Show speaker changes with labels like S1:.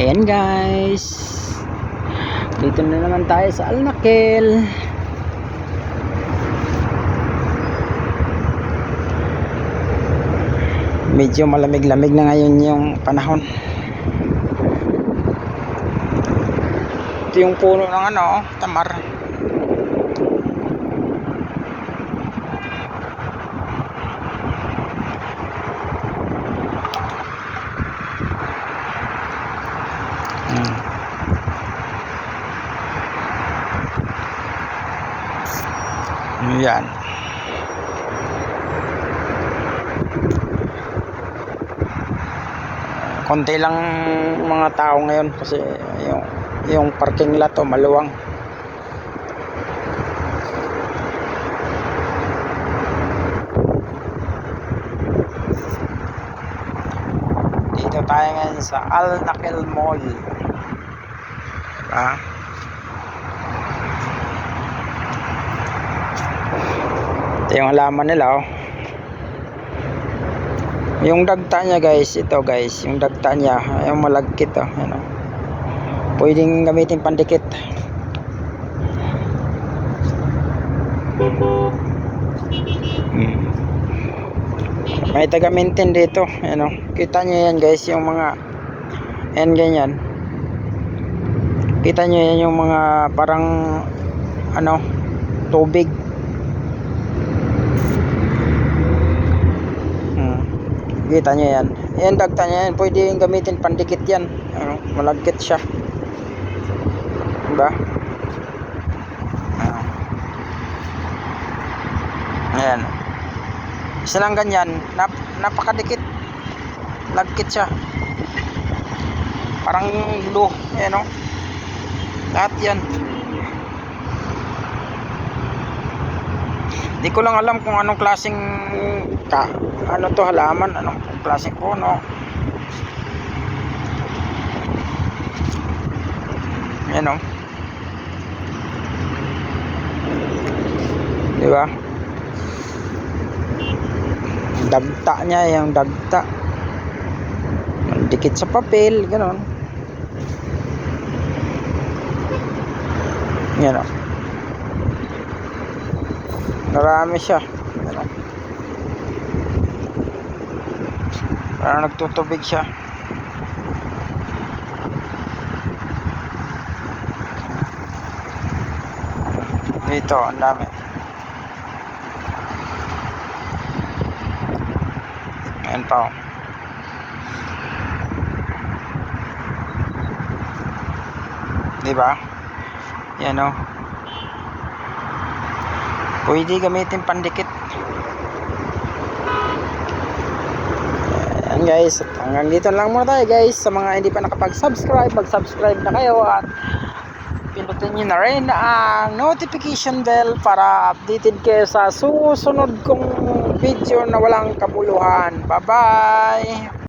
S1: Ayan guys. Dito na naman tayo sa Alnakel. Medyo malamig-lamig na ngayon yung panahon. Ito yung puno ng ano, tamar. Yan. Konti lang mga tao ngayon kasi yung yung parking lot oh, maluwang. Dito tayo ngayon sa Al Nakel Mall. Diba? Ito yung halaman nila oh. Yung dagta niya guys, ito guys, yung dagta niya, yung malagkit oh, ano. Pwedeng gamitin pandikit. Hmm. May taga-maintain dito, ano. Kita niyo yan guys, yung mga yan ganyan. Kita niyo yan yung mga parang ano, tubig. Hmm. Kita niyo yan. Yan dagta niya yan. Pwede gamitin pandikit yan. Ano, malagkit siya. Diba? Ah. Ayan. Isa lang ganyan. Nap napakadikit. Lagkit siya. Parang glue. Ayan o. Lahat yan. Di ko lang alam kung anong klaseng ka, ano to halaman, anong klaseng puno. Yan o. Di ba? Dagta niya, yung dagta. Dikit sa papel, ganon. Yan o. Marami siya. Ano? Parang nagtutubig siya. Dito, ang dami. Ayan pa oh. Di ba? Yan oh. Pwede gamitin pandikit. Ayan guys, hanggang dito lang muna tayo guys. Sa mga hindi pa nakapag-subscribe, mag-subscribe na kayo at pinutin nyo na rin ang notification bell para updated kayo sa susunod kong video na walang kabuluhan. Bye-bye!